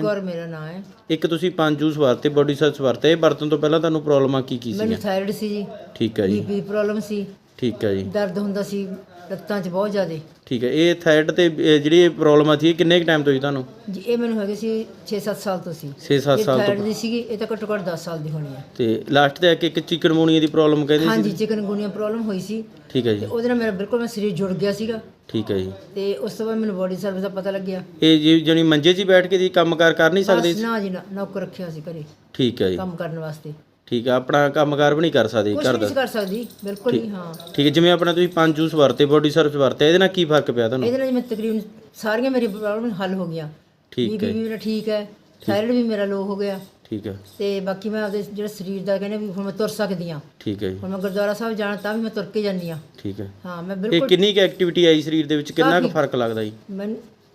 ਗੌਰ ਮੇਰਾ ਨਾਮ ਹੈ। ਇੱਕ ਤੁਸੀਂ ਪੰਜ ਜੂਸ ਵਰਤੇ ਬੋਡੀ ਸਰਚ ਵਰਤੇ ਇਹ ਵਰਤਣ ਤੋਂ ਪਹਿਲਾਂ ਤੁਹਾਨੂੰ ਪ੍ਰੋਬਲਮਾਂ ਕੀ ਕੀ ਮੈਨੂੰ ਸੀਗੀਆਂ? ਥਾਇਰਾਇਡ ਸੀ ਜੀ। ਠੀਕ ਹੈ ਜੀ। ਬੀਪੀ ਪ੍ਰੋਬਲਮ ਸੀ। ਠੀਕ ਹੈ ਜੀ। ਦਰਦ ਹੁੰਦਾ ਸੀ ਲੱਤਾਂ 'ਚ ਬਹੁਤ ਜ਼ਿਆਦਾ। ਠੀਕ ਹੈ ਇਹ ਥਾਇਰਾਇਡ ਤੇ ਇਹ ਜਿਹੜੀ ਪ੍ਰੋਬਲਮਾਂ ਸੀ ਇਹ ਕਿੰਨੇ ਕੁ ਟਾਈਮ ਤੋਂ ਜੀ ਤੁਹਾਨੂੰ? ਜੀ ਇਹ ਮੈਨੂੰ ਹੈਗੇ ਸੀ 6-7 ਸਾਲ ਤੋਂ ਸੀ। 6-7 ਇਹ ਸਾਲ ਤੋਂ ਦੀ ਸੀਗੀ ਇਹ ਤਾਂ ਘੱਟੋ ਘੱਟ 10 ਸਾਲ ਦੀ ਹੋਣੀ ਹੈ। ਤੇ ਲਾਸਟ ਤੇ ਆ ਕੇ ਇੱਕ ਚਿਕਨਗੁਨੀਆ ਦੀ ਪ੍ਰੋਬਲਮ ਕਹਿੰਦੇ ਹਾਂਜੀ ਸੀ ਚਿਕਨਗੁਨੀਆ ਪ੍ਰੋਬਲਮ ਹੋਈ ਸੀ। ਠੀਕ ਹੈ ਜੀ। ਉਹਦੇ ਨਾਲ ਮੇਰਾ ਬਿਲਕੁਲ ਮੈਂ ਸਰੀਰ ਜੁੜ ਗਿਆ ਸੀਗਾ। ਠੀਕ ਹੈ ਜੀ। ਤੇ ਉਸ ਤੋਂ ਬਾਅਦ ਮੈਨੂੰ ਬੋਡੀ ਸਰਵਿਸ ਦਾ ਪਤਾ ਲੱਗਿਆ। ਇਹ ਜੀ ਜਣੀ ਮੰਜੇ 'ਚ ਹੀ ਬੈਠ ਕੇ ਜੀ ਕੰਮਕਾਰ ਕਰ ਨਹੀਂ ਸਕਦੇ? ਬਸ ਨਾ ਜੀ ਨਾ ਨੌਕਰ ਰੱਖਿਆ ਸੀ ਘਰੇ। ਠੀਕ ਹੈ ਜੀ। ਕੰਮ ਕਰਨ ਵਾਸਤੇ। ਠੀਕ ਹੈ ਆਪਣਾ ਕੰਮਕਾਰ ਵੀ ਨਹੀਂ ਕਰ ਸਕਦੇ ਕੁਝ ਘਰ ਨਹੀਂ ਦਾ। ਸੀ ਕਰ ਸਕਦੀ ਬਿਲਕੁਲ ਹੀ ਹਾਂ। ਠੀਕ ਹੈ ਜਿਵੇਂ ਆਪਣਾ ਤੁਸੀਂ ਪੰਜ ਜੂਸ ਵਰਤੇ ਬੋਡੀ ਸਰਵਿਸ ਵਰਤੇ ਇਹਦੇ ਨਾਲ ਕੀ ਫ਼ਰਕ ਪਿਆ ਤੁਹਾਨੂੰ? ਇਹਦੇ ਨਾਲ ਜਿਵੇਂ ਤਕਰੀਬਨ ਸਾਰੀਆਂ ਮੇਰੀ ਪ੍ਰੋਬਲਮ ਹੱਲ ਹੋ ਗਈਆਂ। ਠੀਕ ਬੀਪੀ ਹੈ। ਵੀ ਮੇਰਾ ਠੀਕ ਹੈ ਥਾਇਰਾਇਡ ਵੀ ਮੇਰਾ ਲੋ ਹੋ ਗਿਆ। ਠੀਕ ਹੈ। ਤੇ ਬਾਕੀ ਮੈਂ ਆਪਦੇ ਜਿਹੜਾ ਸਰੀਰ ਦਾ ਕਹਿੰਦੇ ਵੀ ਹੁਣ ਮੈਂ ਤੁਰ ਸਕਦੀ ਹਾਂ। ਠੀਕ ਹੈ ਜੀ। ਹੁਣ ਮੈਂ ਗੁਰਦੁਆਰਾ ਸਾਹਿਬ ਜਾਣਾ ਤਾਂ ਵੀ ਮੈਂ ਤੁਰ ਕੇ ਜਾਂਦੀ ਹਾਂ। ਠੀਕ ਹੈ। ਹਾਂ ਮੈਂ ਇਹ ਬਿਲਕੁਲ ਕਿੰਨੀ ਕੁ ਐਕਟੀਵਿਟੀ ਆਈ ਸਰੀਰ ਦੇ ਵਿੱਚ? ਕਿੰਨਾ ਕੁ ਕਾਫੀ। ਫ਼ਰਕ ਲੱਗਦਾ ਜੀ? ਮੈਂ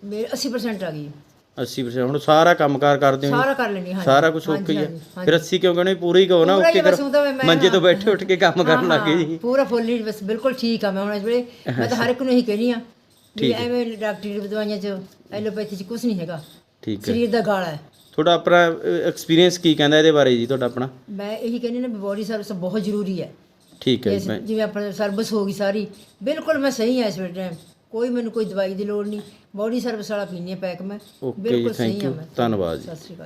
ਮੇਰੇ 80% ਆ ਗਈ। 80% ਹੁਣ ਸਾਰਾ ਕੰਮਕਾਰ ਕਰਦੇ ਹੋ। ਸਾਰਾ ਕਰ ਲੈਣੀ ਹਾਂ ਸਾਰਾ ਕੁਝ ਓਕੇ ਹੀ ਹੈ ਫਿਰ 80 ਕਿਉਂ ਕਹਿੰਦੇ? ਪੂਰੀ ਕਹੋ ਨਾ ਹੀ ਓਕੇ ਕਰ ਮੰਜੇ ਤੋਂ ਬੈਠੇ ਉੱਠ ਕੇ ਕੰਮ ਕਰਨ ਲੱਗ ਜੀ। ਪੂਰਾ ਫੁੱਲੀ ਬਸ ਬਿਲਕੁਲ ਠੀਕ ਆ। ਮੈਂ ਹੁਣ ਇਸ ਵੇਲੇ ਮੈਂ ਤਾਂ ਹਰ ਇੱਕ ਨੂੰ ਇਹੀ ਕਹਿਣੀ ਆ ਵੀ ਐਵੇਂ ਡਾਕਟਰੀ ਦਵਾਈਆਂ ਚ ਐਲੋਪੈਥੀ ਚ ਕੁਝ ਨਹੀਂ ਹੈਗਾ। ਠੀਕ ਹੈ। ਸਰੀਰ ਦਾ ਗਾਲਾ ਹੈ। ਤੁਹਾਡਾ ਆਪਣਾ ਐਕਸਪੀਰੀਅੰਸ ਕੀ ਕਹਿੰਦਾ ਇਹਦੇ ਬਾਰੇ ਜੀ ਤੁਹਾਡਾ ਆਪਣਾ? ਮੈਂ ਇਹੀ ਕਹਿੰਦੀ ਨਾ ਬੋਡੀ ਸਰਵਿਸ ਬਹੁਤ ਜ਼ਰੂਰੀ ਹੈ। ਠੀਕ ਹੈ ਜਿਵੇਂ ਆਪਣੀ ਸਰਵਿਸ ਹੋ ਗਈ ਸਾਰੀ। ਬਿਲਕੁਲ ਮੈਂ ਸਹੀ ਹਾਂ ਇਸ ਵੇਲੇ ਟਾਈਮ ਕੋਈ ਮੈਨੂੰ ਕੋਈ ਦਵਾਈ ਦੀ ਲੋੜ ਨਹੀਂ। ਬੋਡੀ ਸਰਵਿਸ ਵਾਲਾ ਪੀਣੀ ਪੈਕ ਮੈਂ। ਓਕੇ ਜੀ ਬਿਲਕੁਲ ਸਹੀ ਥੈਂਕ ਹਾਂ ਯੂ ਮੈਂ। ਧੰਨਵਾਦ ਜੀ। ਸਤਿ ਸ਼੍ਰੀ ਅਕਾਲ।